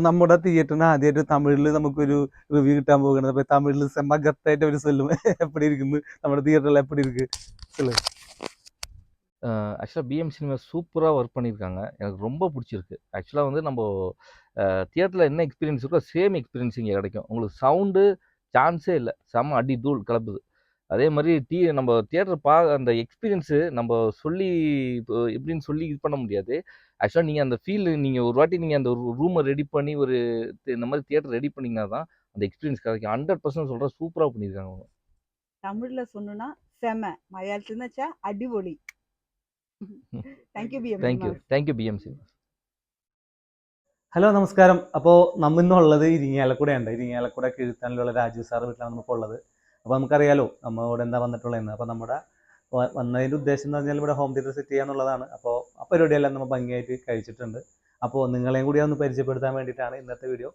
നമ്മുടെ തിയേറ്ററിന് ആദ്യമായിട്ട് തമിഴിൽ നമുക്കൊരു റിവ്യൂ കിട്ടാൻ പോകുന്നത് അപ്പൊ തമിഴിൽ സെമ്മഗത്തായിട്ട് ഒരു സെല്ലും എപ്പടി ഇരിക്കുന്നു നമ്മുടെ தியேட்டர்ல எப்படி இருக்கு சொல்லு ஆக்சுவலாக பிஎம் சினிமா சூப்பராக ஒர்க் பண்ணியிருக்காங்க எனக்கு ரொம்ப பிடிச்சிருக்கு ஆக்சுவலாக வந்து நம்ம தியேட்டரில் என்ன எக்ஸ்பீரியன்ஸ் இருக்கோ சேம் எக்ஸ்பீரியன்ஸ் இங்கே கிடைக்கும் உங்களுக்கு சவுண்டு சான்ஸே இல்லை செம்ம அடி தூள் கிளப்புது அதே மாதிரி டீ நம்ம தியேட்டர் பா அந்த எக்ஸ்பீரியன்ஸு நம்ம சொல்லி இப்போ எப்படின்னு சொல்லி இது பண்ண முடியாது ஆக்சுவலாக நீங்கள் அந்த ஃபீல் நீங்கள் ஒரு வாட்டி நீங்கள் அந்த ஒரு ரூமை ரெடி பண்ணி ஒரு தி- இந்த மாதிரி தியேட்டர் ரெடி பண்ணிங்கன்னா தான் அந்த எக்ஸ்பீரியன்ஸ் கிடைக்கும் ஹண்ட்ரட் பர்சன்ட் சொல்கிறேன் சூப்பராக பண்ணியிருக்காங்க அவங்க தமிழ்ல சொன்னோம்னா செம மலையாளத்துல வச்சா அடிபொலி thank you PM thank you thank you PM cinema hello നമസ്കാരം അപ്പോൾ നമ്മ ഇന്നുള്ളത് ഇരിങ്ങാലക്കുടയുണ്ട് ഇരിങ്ങാലക്കുട കീഴ്ത്താനിലുള്ള രാജു സാർ വീട്ടിലാണ് നമുക്ക് ഉള്ളത് അപ്പോൾ നമുക്കറിയാലോ നമ്മൾ ഇവിടെ എന്താ വന്നിട്ടുള്ളതെന്ന്. അപ്പോൾ നമ്മുടെ വന്നതിന്റെ ഉദ്ദേശം എന്ന് പറഞ്ഞാൽ ഇവിടെ ഹോം തിയേറ്റർ സെറ്റ് ചെയ്യാന്നുള്ളതാണ്. അപ്പോൾ ആ പരിപാടിയെല്ലാം നമ്മൾ ഭംഗിയായിട്ട് കഴിച്ചിട്ടുണ്ട്. അപ്പോൾ നിങ്ങളെയും കൂടി ഒന്ന് പരിചയപ്പെടുത്താൻ വേണ്ടിയിട്ടാണ് ഇന്നത്തെ വീഡിയോ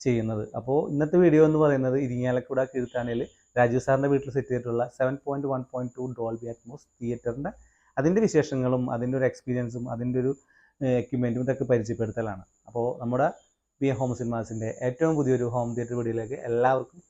ചെയ്യുന്നത്. അപ്പോൾ ഇന്നത്തെ വീഡിയോ എന്ന് പറയുന്നത് ഇരിങ്ങാലക്കുട കീഴ്ത്താനയിൽ രാജീവ് സാറിന്റെ വീട്ടിൽ സെറ്റ് ചെയ്തിട്ടുള്ള seven point one point two Dolby Atmos തിയേറ്ററിന്റെ അതിന്റെ വിശേഷങ്ങളും അതിന്റെ ഒരു എക്സ്പീരിയൻസും അതിന്റെ ഒരു എക്യുപ്മെന്റും ഇതൊക്കെ പരിചയപ്പെടുത്തലാണ്. അപ്പോൾ നമ്മുടെ ബി ഹോം സിനിമാസിന്റെ ഏറ്റവും പുതിയൊരു ഹോം തിയേറ്റർ വീഡിയോയിലേക്ക് എല്ലാവർക്കും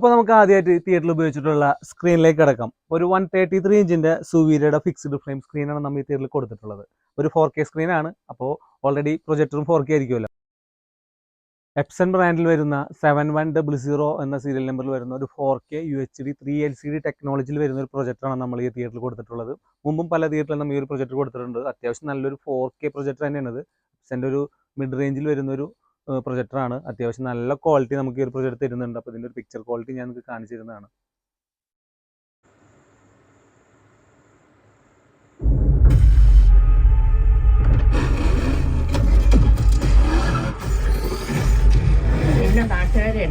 അപ്പോൾ നമുക്ക് ആദ്യമായിട്ട് തിയേറ്ററിൽ ഉപയോഗിച്ചിട്ടുള്ള സ്ക്രീനിലേക്ക് കിടക്കാം. ഒരു വൺ തേർട്ടി ത്രീ ഇഞ്ചിന്റെ സുവീരയുടെ ഫിക്സ്ഡ് ഫ്രെയിം സ്ക്രീനാണ് നമ്മൾ ഈ തിയേറ്ററിൽ കൊടുത്തിട്ടുള്ളത്. ഒരു ഫോർ കെ സ്ക്രീനാണ് അപ്പോൾ ഓൾറെഡി പ്രൊജക്ടറും ഫോർ കെ ആയിരിക്കുമല്ലോ. എപ്സൺ ബ്രാൻഡിൽ വരുന്ന സെവൻ വൺ ഡബിൾ സീറോ എന്ന സീരിയൽ നമ്പറിൽ വരുന്ന ഒരു four K U H D three L C D ടെക്നോളജിയിൽ വരുന്ന ഒരു പ്രൊജക്ടറാണ് നമ്മൾ ഈ തിയേറ്ററിൽ കൊടുത്തിട്ടുള്ളത്. മുമ്പും പല തിയേറ്ററിലും നമ്മൾ ഈ ഒരു പ്രൊജക്ടർ കൊടുത്തിട്ടുണ്ട്. അത്യാവശ്യം നല്ലൊരു ഫോർ കെ പ്രൊജക്ടർ തന്നെയാണ് എപ്സന്റെ ഒരു മിഡ് റേഞ്ചിൽ വരുന്ന ഒരു പ്രൊജക്ടറാണ്. അത്യാവശ്യം നല്ല ക്വാളിറ്റി നമുക്ക് ഈ ഒരു പ്രൊജക്ടർ തരുന്നുണ്ട്. അപ്പോൾ ഇതിന്റെ ഒരു പിക്ചർ ക്വാളിറ്റി ഞാൻ നിങ്ങൾക്ക് കാണിച്ചു തരുന്നതാണ് നാട്ടുകാരെ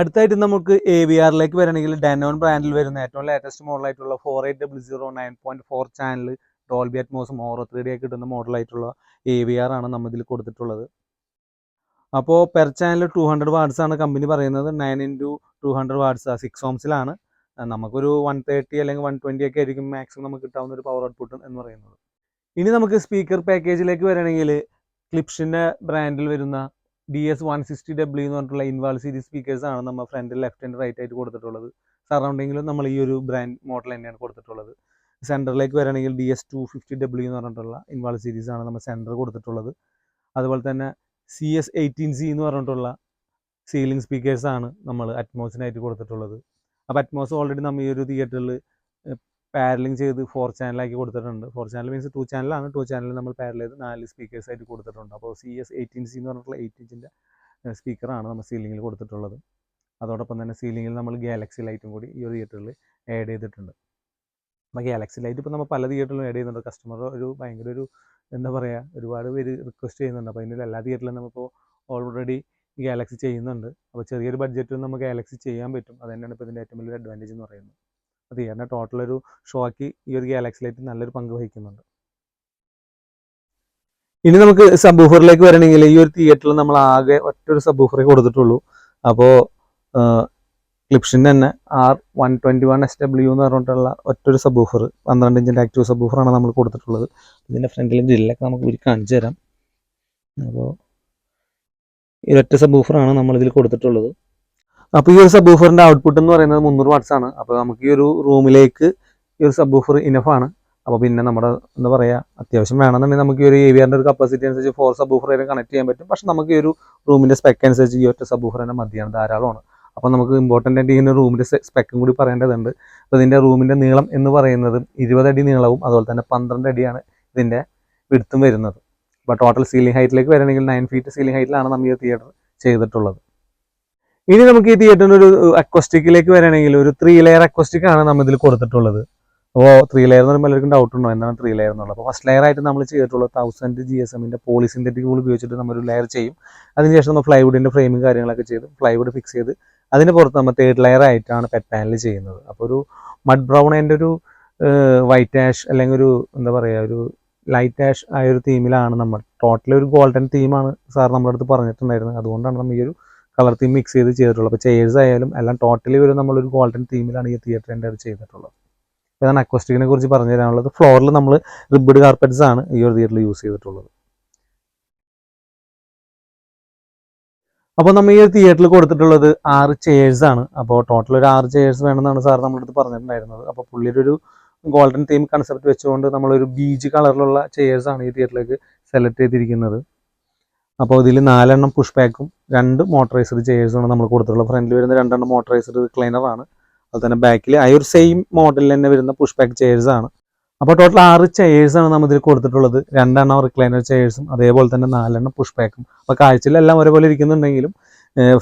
അടുത്തായിട്ട് നമുക്ക് എ വി ആറിലേക്ക് വരണമെങ്കിൽ ഡെനോൺ ബ്രാൻഡിൽ വരുന്ന ഏറ്റവും latest മോഡലായിട്ടുള്ള four eight double zero nine point four channel Dolby Atmos Auro three D കിട്ടുന്ന മോഡലായിട്ടുള്ള എ വി ആർ ആണ് നമ്മൾ ഇതിൽ കൊടുത്തിട്ടുള്ളത്. അപ്പോൾ per channel two hundred watts ആണ് കമ്പനി പറയുന്നത്. Nine into two hundred watts six ഓംസിലാണ് നമുക്കൊരു വൺ തേർട്ടി അല്ലെങ്കിൽ വൺ ട്വന്റി ഒക്കെ ആയിരിക്കും മാക്സിമം നമുക്ക് കിട്ടാവുന്ന ഒരു പവർ ഔട്ട്പുട്ട് എന്ന് പറയുന്നത്. ഇനി നമുക്ക് സ്പീക്കർ പാക്കേജിലേക്ക് വരണമെങ്കിൽ ക്ലിപ്ഷിന്റെ ബ്രാൻഡിൽ വരുന്ന D S one sixty W എന്ന് പറഞ്ഞിട്ടുള്ള ഇൻവാൾ സീരീസ് സ്പീക്കേഴ്സ് ആണ് നമ്മൾ ഫ്രണ്ട് ലെഫ്റ്റ് ആൻഡ് റൈറ്റ് ആയിട്ട് കൊടുത്തിട്ടുള്ളത്. സറൗണ്ടിങ്ങിലും നമ്മൾ ഈ ഒരു ബ്രാൻഡ് മോഡൽ തന്നെയാണ് കൊടുത്തിട്ടുള്ളത്. സെന്ററിലേക്ക് വരികയാണെങ്കിൽ D S two fifty W എന്ന് പറഞ്ഞിട്ടുള്ള ഇൻവാൾ സീരീസ് ആണ് നമ്മൾ സെന്റർ കൊടുത്തിട്ടുള്ളത്. അതുപോലെ തന്നെ സി എസ് എയ്റ്റീൻ സി എന്ന് പറഞ്ഞിട്ടുള്ള സീലിംഗ് സ്പീക്കേഴ്സ് ആണ് നമ്മൾ അറ്റ്മോസിനായിട്ട് കൊടുത്തിട്ടുള്ളത്. അപ്പോൾ അറ്റ്മോസ് ഓൾറെഡി നമ്മൾ ഈ ഒരു തിയേറ്ററിൽ പാരലിംഗ് ചെയ്ത് ഫോർ ചാനലാക്കി കൊടുത്തിട്ടുണ്ട്. ഫോർ ചാനൽ മീൻസ് ടു ചാനലാണ് ടു ചാനൽ നമ്മൾ പാരൽ ചെയ്ത് നാല് സ്പീക്കേഴ്സ് ആയിട്ട് കൊടുത്തിട്ടുണ്ട്. അപ്പോൾ സി എസ് എയ്റ്റീൻ സി എന്ന് പറഞ്ഞിട്ടുള്ള എയ്റ്റ് ഇഞ്ചിന്റെ സ്പീക്കറാണ് നമ്മൾ സീലിംഗിൽ കൊടുത്തിട്ടുള്ളത്. അതോടൊപ്പം തന്നെ സീലിംഗിൽ നമ്മൾ ഗാലക്സി ലൈറ്റും കൂടി ഈ ഒരു തിയേറ്ററിൽ ആഡ് ചെയ്തിട്ടുണ്ട്. അപ്പോൾ ഗാലക്സി ലൈറ്റ് ഇപ്പോൾ നമ്മൾ പല തിയേറ്ററിലും ആഡ് ചെയ്യുന്നുണ്ട്. കസ്റ്റമർ ഒരു ഭയങ്കര ഒരു എന്താ പറയുക ഒരുപാട് പേര് റിക്വസ്റ്റ് ചെയ്യുന്നുണ്ട്. അപ്പോൾ അതിന്റെ എല്ലാ തിയേറ്ററിലും നമ്മളിപ്പോൾ ഓൾറെഡി ഗാലക്സി ചെയ്യുന്നുണ്ട്. അപ്പോൾ ചെറിയൊരു ബഡ്ജറ്റിൽ നമുക്ക് ഗാലക്സി ചെയ്യാൻ പറ്റും. അത് തന്നെയാണ് ഇപ്പോൾ ഇതിന്റെ ഏറ്റവും വലിയൊരു അഡ്വാന്റേജ് എന്ന് പറയുന്നത്. തിയേറ്ററിന്റെ ടോട്ടൽ ഒരു ഷോയ്ക്ക് ഈ ഒരു ഗാലക്സി ലൈറ്റ് നല്ലൊരു പങ്ക് വഹിക്കുന്നുണ്ട്. ഇനി നമുക്ക് സബൂഫറിലേക്ക് വരണമെങ്കിൽ ഈ ഒരു തിയേറ്ററിൽ നമ്മൾ ആകെ ഒറ്റൊരു സബൂഫറേ കൊടുത്തിട്ടുള്ളൂ. അപ്പോൾ ക്ലിപ്ഷിന്റെ തന്നെ R one twenty one S W എന്ന് പറഞ്ഞിട്ടുള്ള ഒറ്റൊരു സബൂഫർ പന്ത്രണ്ട് ഇഞ്ചിന്റെ ആക്റ്റീവ് സബൂഫറാണ് നമ്മൾ കൊടുത്തിട്ടുള്ളത്. ഇതിന്റെ ഫ്രണ്ടിൽ ഗ്രില്ലൊക്കെ നമുക്ക് ഒരു കാണിച്ചു തരാം. അപ്പോൾ ഈ ഒറ്റ സബൂഫറാണ് നമ്മളിതിൽ കൊടുത്തിട്ടുള്ളത്. അപ്പോൾ ഈ ഒരു സബൂഫറിന്റെ ഔട്ട്പുട്ട് എന്ന് പറയുന്നത് മുന്നൂറ് വാട്ട്സ് ആണ്. അപ്പോൾ നമുക്ക് ഈ ഒരു റൂമിലേക്ക് ഈ ഒരു സബ്ബൂഫർ ആണ്. അപ്പോൾ പിന്നെ നമ്മുടെ എന്താ പറയുക അത്യാവശ്യം വേണമെന്നുണ്ടെങ്കിൽ നമുക്ക് ഈ ഒരു ഏവിയറിന്റെ ഒരു കപ്പാസിറ്റി അനുസരിച്ച് ഫോർ സബൂഫർ വരെ കണക്ട് ചെയ്യാൻ പറ്റും. പക്ഷെ നമുക്ക് ഈ ഒരു റൂമിന്റെ സ്പെക്ക് അനുസരിച്ച് ഈ ഒറ്റ സബൂഫർ തന്നെ മതിയാണ് ധാരാളമാണ്. അപ്പോൾ നമുക്ക് ഇമ്പോർട്ടന്റ് ആയിട്ട് ഇതിന്റെ റൂമിന്റെ സ്പെക്കും കൂടി പറയേണ്ടതുണ്ട്. അപ്പോൾ ഇതിന്റെ റൂമിന്റെ നീളം എന്ന് പറയുന്നത് ഇരുപത് അടി നീളവും അതുപോലെ തന്നെ പന്ത്രണ്ട് അടിയാണ് ഇതിന്റെ വിടുത്തും വരുന്നത്. അപ്പോൾ ടോട്ടൽ സീലിംഗ് ഹൈറ്റിലേക്ക് വരണമെങ്കിൽ നയൻ ഫീറ്റ് സീലിംഗ് ഹൈറ്റിലാണ് നമ്മൾ ഈ തിയേറ്റർ ചെയ്തിട്ടുള്ളത്. ഇനി നമുക്ക് ഈ തിയേറ്ററിന് ഒരു അക്വസ്റ്റിക്കിലേക്ക് വരികയാണെങ്കിൽ ഒരു ത്രീ ലെയർ അക്വസ്റ്റിക് ആണ് നമ്മൾ ഇതിൽ കൊടുത്തിട്ടുള്ളത്. അപ്പോൾ ത്രീ ലെയർ എന്ന് പറയുമ്പോൾ എല്ലാവർക്കും ഡൗട്ട് ഉണ്ടോ? എന്താണ് ത്രീ ലെയർ എന്നുള്ളത്? അപ്പോൾ ഫസ്റ്റ് ലെയർ ആയിട്ട് നമ്മൾ ചെയ്തിട്ടുള്ളത് തൗസൻഡ് ജി എസ് എമ്മിന്റെ പോളിസിന്തറ്റിക് കൂൾ ഉപയോഗിച്ചിട്ട് നമ്മൾ ഒരു ലെയർ ചെയ്യും. അതിനുശേഷം നമ്മൾ ഫ്ലൈവുഡിന്റെ ഫ്രെയിമും കാര്യങ്ങളൊക്കെ ചെയ്ത് ഫ്ലൈവുഡ് ഫിക്സ് ചെയ്ത് അതിന് പുറത്ത് നമ്മൾ തേർഡ് ലെയർ ആയിട്ടാണ് പെറ്റ് പാനൽ ചെയ്യുന്നത്. അപ്പോൾ ഒരു മഡ് ബ്രൗൺ അതിന്റെ ഒരു വൈറ്റ് ആഷ് അല്ലെങ്കിൽ ഒരു എന്താ പറയുക ഒരു ലൈറ്റ് ആഷ് ആയ ഒരു തീമിലാണ് നമ്മൾ. ടോട്ടലി ഒരു ഗോൾഡൻ തീമാണ് സാർ നമ്മുടെ അടുത്ത് പറഞ്ഞിട്ടുണ്ടായിരുന്നത്. അതുകൊണ്ടാണ് നമ്മൾ ഈ ഒരു കളർ തീം മിക്സ് ചെയ്ത് ചെയ്തിട്ടുള്ളത് അപ്പോൾ ചെയേഴ്സ് ആയാലും എല്ലാം ടോട്ടലി ഒരു നമ്മളൊരു ഗോൾഡൻ തീമിലാണ് ഈ തിയേറ്ററിന്റെ അത് ചെയ്തിട്ടുള്ളത്. ഇതാണ് അക്വസ്റ്റിക്കിനെ കുറിച്ച് പറഞ്ഞു തരാനുള്ളത്. ഫ്ലോറിൽ നമ്മൾ റിബിഡ് കാർപ്പറ്റ്സ് ആണ് ഈ ഒരു തിയേറ്ററിൽ യൂസ് ചെയ്തിട്ടുള്ളത്. അപ്പോൾ നമ്മൾ ഈ തിയേറ്ററിൽ കൊടുത്തിട്ടുള്ളത് ആറ് ചെയേഴ്സ് ആണ്. അപ്പോൾ ടോട്ടൽ ഒരു ആറ് ചെയേഴ്സ് വേണമെന്നാണ് സാർ നമ്മുടെ അടുത്ത് പറഞ്ഞിട്ടുണ്ടായിരുന്നത്. അപ്പോൾ പുള്ളിയുടെ ഒരു ഗോൾഡൻ തീം കൺസെപ്റ്റ് വെച്ചുകൊണ്ട് നമ്മളൊരു ബീജ് കളറിലുള്ള ചെയേഴ്സ് ആണ് ഈ തിയേറ്ററിലേക്ക് സെലക്ട് ചെയ്തിരിക്കുന്നത്. അപ്പോൾ ഇതിൽ നാലെണ്ണം പുഷ് ബാക്കും രണ്ട് മോട്ടറൈസ്ഡ് ചെയേഴ്സുമാണ് നമ്മൾ കൊടുത്തിട്ടുള്ളത്. ഫ്രണ്ടിൽ വരുന്ന രണ്ടെണ്ണം മോട്ടറൈസ്ഡ് റിക്ലൈനർ ആണ്. അതുപോലെ തന്നെ ബാക്കിൽ ആ ഒരു സെയിം മോഡലിൽ തന്നെ വരുന്ന പുഷ് ചെയേഴ്സ് ആണ്. അപ്പോൾ ടോട്ടൽ ആറ് ചെയേഴ്സ് ആണ് നമ്മൾ ഇതിൽ കൊടുത്തിട്ടുള്ളത്. രണ്ടെണ്ണം റിക്ലൈനർ ചെയേഴ്സും അതേപോലെ തന്നെ നാലെണ്ണം പുഷ് ബാക്കും അപ്പോൾ കാഴ്ചയിലെല്ലാം ഒരേപോലെ ഇരിക്കുന്നുണ്ടെങ്കിലും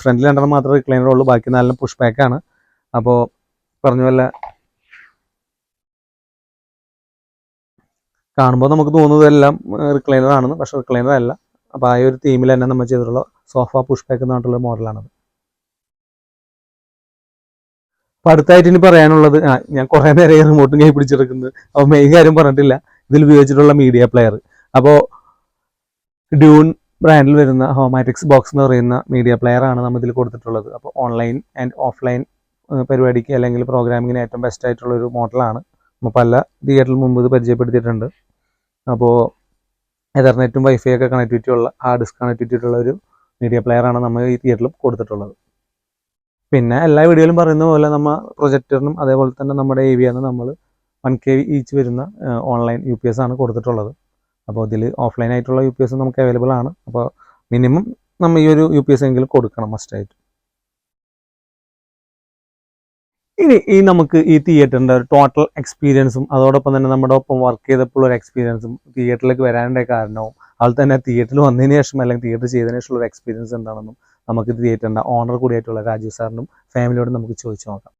ഫ്രണ്ടിൽ രണ്ടെണ്ണം മാത്രമേ റിക്ലൈനർ ഉള്ളൂ ബാക്കി നാലെണ്ണം പുഷ് ബാക്കാണ് അപ്പോൾ പറഞ്ഞ പോലെ കാണുമ്പോൾ നമുക്ക് തോന്നുന്നതെല്ലാം റിക്ലൈനർ ആണെന്ന്. പക്ഷെ റിക്ലൈനർ അല്ല. അപ്പോൾ ആ ഒരു തീമിൽ തന്നെ നമ്മൾ ചെയ്തിട്ടുള്ള സോഫ പുഷ് ബാക്ക് എന്ന് പറഞ്ഞിട്ടുള്ള മോഡലാണത് അപ്പോൾ അടുത്തായിട്ട് ഇനി പറയാനുള്ളത് ഞാൻ കുറേ നേരം റിമോട്ടും കൈ പിടിച്ചെടുക്കുന്നത്. അപ്പോൾ മെയിൻ കാര്യം പറഞ്ഞിട്ടില്ല ഇതിൽ ഉപയോഗിച്ചിട്ടുള്ള മീഡിയ പ്ലെയർ അപ്പോൾ ഡ്യൂൺ ബ്രാൻഡിൽ വരുന്ന ഹോമാറ്റിക്സ് ബോക്സ് എന്ന് പറയുന്ന മീഡിയ പ്ലെയർ ആണ് നമ്മൾ ഇതിൽ കൊടുത്തിട്ടുള്ളത്. അപ്പോൾ ഓൺലൈൻ ആൻഡ് ഓഫ്ലൈൻ പരിപാടിക്ക് അല്ലെങ്കിൽ പ്രോഗ്രാമിങ്ങിന് ഏറ്റവും ബെസ്റ്റ് ആയിട്ടുള്ള ഒരു മോഡലാണ് നമ്മൾ പല തിയേറ്ററിൽ മുമ്പ് ഇത് പരിചയപ്പെടുത്തിയിട്ടുണ്ട്. അപ്പോൾ എതർനെറ്റും വൈഫൈ ഒക്കെ കണക്ടിവിറ്റി ഉള്ള ഹാർഡ് ഡിസ്ക് കണക്ടിവിറ്റി ഉള്ള ഒരു മീഡിയ പ്ലെയർ ആണ് നമ്മൾ ഈ തിയേറ്ററിൽ കൊടുത്തിട്ടുള്ളത്. പിന്നെ എല്ലാ വീഡിയോയിലും പറയുന്ന പോലെ നമ്മൾ പ്രൊജക്ടറിനും അതേപോലെ തന്നെ നമ്മുടെ എ വി ആണ് നമ്മൾ വൺ കെ വി ഈച്ച് വരുന്ന ഓൺലൈൻ യു പി എസ് ആണ് കൊടുത്തിട്ടുള്ളത്. അപ്പോൾ ഇതിൽ ഓഫ്ലൈൻ ആയിട്ടുള്ള യു പി എസ് നമുക്ക് അവൈലബിൾ ആണ്. അപ്പോൾ മിനിമം നമ്മൾ ഈ ഒരു യു പി എസ് എങ്കിലും കൊടുക്കണം മസ്റ്റായിട്ട് ഇനി ഈ നമുക്ക് ഈ തിയേറ്ററിന്റെ ഒരു ടോട്ടൽ എക്സ്പീരിയൻസും അതോടൊപ്പം തന്നെ നമ്മുടെ ഒപ്പം വർക്ക് ചെയ്തപ്പോൾ ഒരു എക്സ്പീരിയൻസും തിയേറ്ററിലേക്ക് വരാനുള്ള കാരണവും അതുപോലെ തന്നെ തിയേറ്ററിൽ വന്നതിന് ശേഷം അല്ലെങ്കിൽ തിയേറ്റർ ചെയ്തതിന് ശേഷമുള്ള ഒരു എക്സ്പീരിയൻസ് എന്താണെന്നും നമുക്ക് തിയേറ്ററിന്റെ ഓണർ കൂടിയായിട്ടുള്ള രാജീവ് സാറിനും ഫാമിലിയോടും നമുക്ക് ചോദിച്ചു നോക്കാം.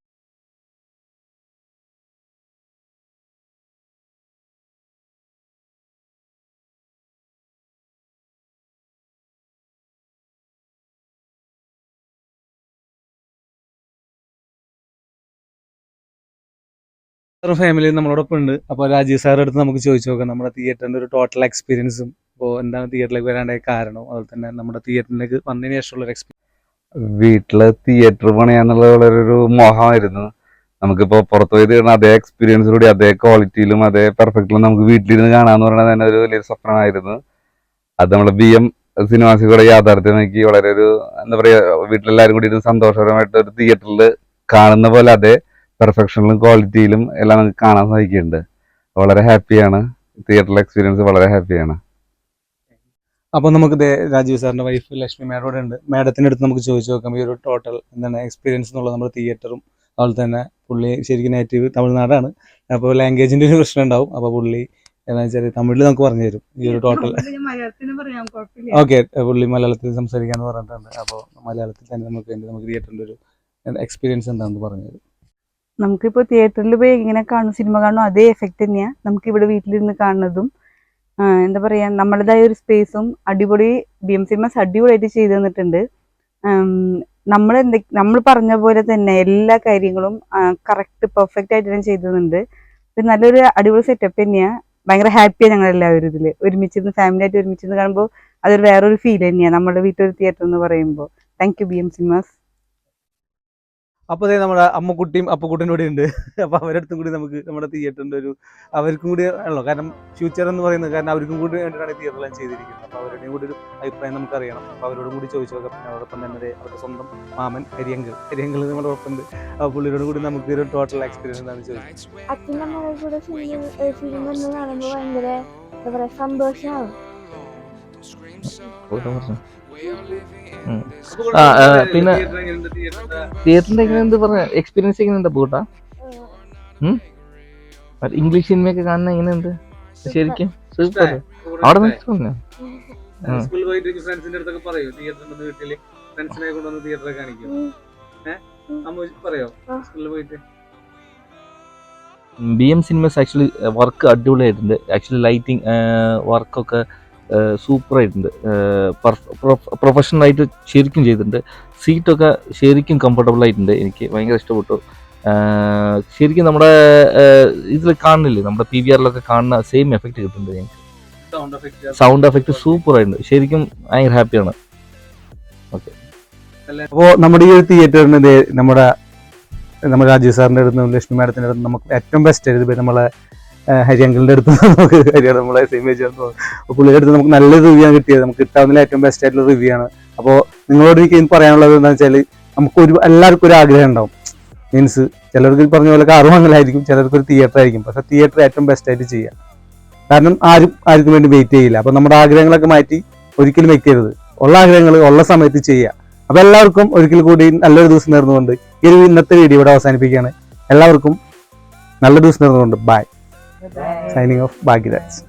ഫാമിലി നമ്മളോടൊപ്പം ഉണ്ട്. അപ്പോൾ രാജീവ് സാറിന്റെ അടുത്ത് നമുക്ക് ചോദിച്ചു നോക്കാം. നമ്മുടെ തിയേറ്ററിന്റെ ഒരു ടോട്ടൽ എക്സ്പീരിയൻസും ഇപ്പോൾ എന്താണ് തിയേറ്ററിലേക്ക് വരാണ്ടായ കാരണം അതുപോലെ തന്നെ നമ്മുടെ തിയേറ്ററിലേക്ക് വന്നതിന് ശേഷമുള്ള ഒരു എക്സ്പീരിയൻസ് വീട്ടിൽ തിയേറ്റർ പണിയാന്നുള്ള വളരെ ഒരു മോഹമായിരുന്നു. നമുക്കിപ്പോ പുറത്തു പോയി തീർന്ന അതേ എക്സ്പീരിയൻസിലൂടെ അതേ ക്വാളിറ്റിയിലും അതേ പെർഫെക്റ്റിലും നമുക്ക് വീട്ടിലിരുന്ന് കാണാന്ന് പറയുന്നത് തന്നെ ഒരു വലിയൊരു സ്വപ്നമായിരുന്നു. അത് നമ്മൾ ബി എം സിനിമാസിയുടെ യാഥാർത്ഥ്യമാക്കി വളരെ ഒരു എന്താ പറയാ വീട്ടിലെല്ലാവരും കൂടി ഇരുന്ന് സന്തോഷകരമായിട്ട് ഒരു തിയേറ്ററിൽ കാണുന്ന പോലെ അതേ പെർഫെക്ഷനിലും ക്വാളിറ്റിയിലും എല്ലാം നമുക്ക് കാണാൻ സാധിക്കുന്നുണ്ട്. വളരെ ഹാപ്പിയാണ് തിയേറ്ററിലെ എക്സ്പീരിയൻസ് വളരെ ഹാപ്പിയാണ് അപ്പോൾ നമുക്ക് ദേ രാജീവ് സാറിന്റെ വൈഫ് ലക്ഷ്മി മേഡോട് ഉണ്ട്. മേഡത്തിന്റെ അടുത്ത് നമുക്ക് ചോദിച്ചു നോക്കാം. ഈ ഒരു ടോട്ടൽ എന്താണ് എക്സ്പീരിയൻസ് എന്നുള്ളത് നമ്മുടെ തിയേറ്ററും അതുപോലെ തന്നെ പുള്ളി ശരിക്കും നേറ്റീവ് തമിഴ്നാടാണ്. അപ്പോൾ ലാംഗ്വേജിന്റെ ഒരു പ്രശ്നം ഉണ്ടാവും. അപ്പോൾ പുള്ളി എന്താ വെച്ചാൽ തമിഴിൽ നമുക്ക് പറഞ്ഞു തരും. ഈ ഒരു ടോട്ടൽ ഓക്കെ പുള്ളി മലയാളത്തിൽ സംസാരിക്കാന്ന് പറഞ്ഞിട്ടുണ്ട്. അപ്പോൾ മലയാളത്തിൽ തന്നെ നമുക്ക് നമുക്ക് തിയേറ്ററിന്റെ ഒരു എക്സ്പീരിയൻസ് എന്താണെന്ന് പറഞ്ഞു തരും. നമുക്കിപ്പോൾ തിയേറ്ററിൽ പോയി ഇങ്ങനെ കാണും? സിനിമ കാണും? അതേ എഫക്റ്റ് തന്നെയാണ് നമുക്ക് ഇവിടെ വീട്ടിലിരുന്ന് കാണുന്നതും. എന്താ പറയാ നമ്മളുടേതായ ഒരു സ്പേസും അടിപൊളി ബി എം സിനിമാസ് അടിപൊളിയായിട്ട് ചെയ്തു തന്നിട്ടുണ്ട്. നമ്മൾ നമ്മൾ പറഞ്ഞ പോലെ തന്നെ എല്ലാ കാര്യങ്ങളും കറക്റ്റ് പെർഫെക്റ്റ് ആയിട്ട് തന്നെ ചെയ്തു തന്നിട്ടുണ്ട്. പിന്നെ നല്ലൊരു അടിപൊളി സെറ്റപ്പ് തന്നെയാണ് ഭയങ്കര ഹാപ്പിയാണ് ഞങ്ങൾ എല്ലാവരും ഇതിൽ ഒരുമിച്ചിരുന്ന് ഫാമിലി ആയിട്ട് ഒരുമിച്ചിരുന്ന് കാണുമ്പോൾ അതൊരു വേറൊരു ഫീൽ തന്നെയാണ് നമ്മുടെ വീട്ടിലൊരു തിയേറ്റർ എന്ന് പറയുമ്പോൾ thank you B M cinemas അപ്പോൾ അതേ നമ്മുടെ അമ്മക്കുട്ടിയും അപ്പക്കുട്ടിയും കൂടി ഉണ്ട്. അപ്പോൾ അവരടുത്തും കൂടി നമുക്ക് നമ്മുടെ തിയേറ്ററിന്റെ ഒരു അവർക്കും കൂടി ആണല്ലോ. കാരണം ഫ്യൂച്ചർ എന്ന് പറയുന്നത് കാരണം അവർക്കും കൂടി വേണ്ടിയിട്ടാണ് ഈ തിയേറ്ററെല്ലാം ചെയ്തിരിക്കുന്നത്. അപ്പോൾ അവരുടെയും കൂടി ഒരു അഭിപ്രായം നമുക്ക് അറിയണം അപ്പോൾ അവരോടും കൂടി ചോദിച്ചു നോക്കാം പിന്നെ അവരോടൊപ്പം തന്നെ അവരുടെ സ്വന്തം മാമൻ ഹരിയങ്കിൾ ഹരിയങ്കിൾ നമ്മുടെ ഒപ്പമുണ്ട്. അപ്പോൾ പുള്ളിയോട് കൂടി നമുക്ക് ഒരു ടോട്ടൽ എക്സ്പീരിയൻസ് എന്താണ് ചോദിച്ചത് അച്ഛന്റെ അമ്മയുടെ കൂടെ ഫിലിം കാണുമ്പോൾ ഭയങ്കര എന്താ. ഉം. ആ, പിന്നെ തിയേറ്ററിന്റെ എങ്ങനെ എന്ത് പറഞ്ഞ? എക്സ്പീരിയൻസ് എങ്ങനെയുണ്ട് ബൂട്ടാ ഇംഗ്ലീഷ് സിനിമയൊക്കെ കാണുന്ന എങ്ങനെയുണ്ട്? ശരിക്കും? സൂപ്പർ അവിടെ മനസ്സിലാവുന്ന. സ്കൂളിൽ പോയിട്ട് ഫ്രണ്ട്സിന്റെ അടുത്തൊക്കെ പറയൂ? തിയേറ്ററിൽ വീട്ടിൽ ഫ്രണ്ട്സിനെ കൊണ്ടുവന്ന് തിയേറ്ററിൽ കാണിക്കും അമ്മ പറയോ? സ്കൂളിൽ പോയിട്ട്? B M cinemas actually work അടിപൊളിയായിട്ടുണ്ട്. ആക്ച്വലി ലൈറ്റിംഗ് വർക്കൊക്കെ സൂപ്പർ ആയിട്ടുണ്ട്. പ്രൊഫഷണൽ ആയിട്ട് ശരിക്കും ചെയ്തിട്ടുണ്ട്. സീറ്റൊക്കെ ശരിക്കും കംഫർട്ടബിൾ ആയിട്ടുണ്ട്. എനിക്ക് ഭയങ്കര ഇഷ്ടപ്പെട്ടു. ശരിക്കും നമ്മുടെ ഇതിൽ കാണുന്നില്ലേ? നമ്മുടെ പി വി ആറിലൊക്കെ കാണുന്ന സെയിം എഫക്റ്റ് കിട്ടുന്നുണ്ട് ഞങ്ങൾക്ക് സൗണ്ട് എഫക്റ്റ് സൂപ്പർ ആയിട്ടുണ്ട്. ശരിക്കും ഭയങ്കര ഹാപ്പിയാണ് ഓക്കെ അപ്പോൾ നമ്മുടെ ഈ ഒരു തിയേറ്ററിന് നമ്മുടെ നമ്മുടെ രാജീവ് സാറിന്റെ അടുത്ത് ലക്ഷ്മി മാഡത്തിന്റെ അടുത്ത് നമുക്ക് ഏറ്റവും ബെസ്റ്റ് ആയിരുന്നു നമ്മളെ ഏഹ്, ഹരി അങ്കിളിന്റെ അടുത്ത് നമുക്ക് ഹരിയാണ് നമ്മളെ അപ്പോൾ പുള്ളിയുടെ അടുത്ത് നമുക്ക് നല്ല റിവ്യൂ ആണ് കിട്ടിയത്. നമുക്ക് കിട്ടാവുന്ന ഏറ്റവും ബെസ്റ്റ് ആയിട്ടുള്ള റിവ്യൂ ആണ്. അപ്പോൾ നിങ്ങളോട് എനിക്ക് പറയാനുള്ളത് എന്താണെന്ന് വെച്ചാൽ നമുക്ക് ഒരു എല്ലാവർക്കും ഒരു ആഗ്രഹം ഉണ്ടാവും. മീൻസ് ചിലർക്ക് പറഞ്ഞ പോലെ കാറ് അങ്ങനെയായിരിക്കും ചിലർക്ക് ഒരു തിയേറ്റർ ആയിരിക്കും. പക്ഷെ തിയേറ്റർ ഏറ്റവും ബെസ്റ്റ് ആയിട്ട് ചെയ്യാം. കാരണം ആരും ആർക്കും വേണ്ടി വെയിറ്റ് ചെയ്യില്ല. അപ്പോൾ നമ്മുടെ ആഗ്രഹങ്ങളൊക്കെ മാറ്റി ഒരിക്കലും വെക്കരുത് ഉള്ള ആഗ്രഹങ്ങൾ ഉള്ള സമയത്ത് ചെയ്യുക. അപ്പോൾ എല്ലാവർക്കും ഒരിക്കൽ കൂടി നല്ലൊരു ദിവസം നേർന്നുകൊണ്ട് ഈ ഒരു ഇന്നത്തെ വീഡിയോ ഇവിടെ അവസാനിപ്പിക്കുകയാണ്. എല്ലാവർക്കും നല്ല ദിവസം നേർന്നുകൊണ്ട്. Bye signing off Bhagiraj.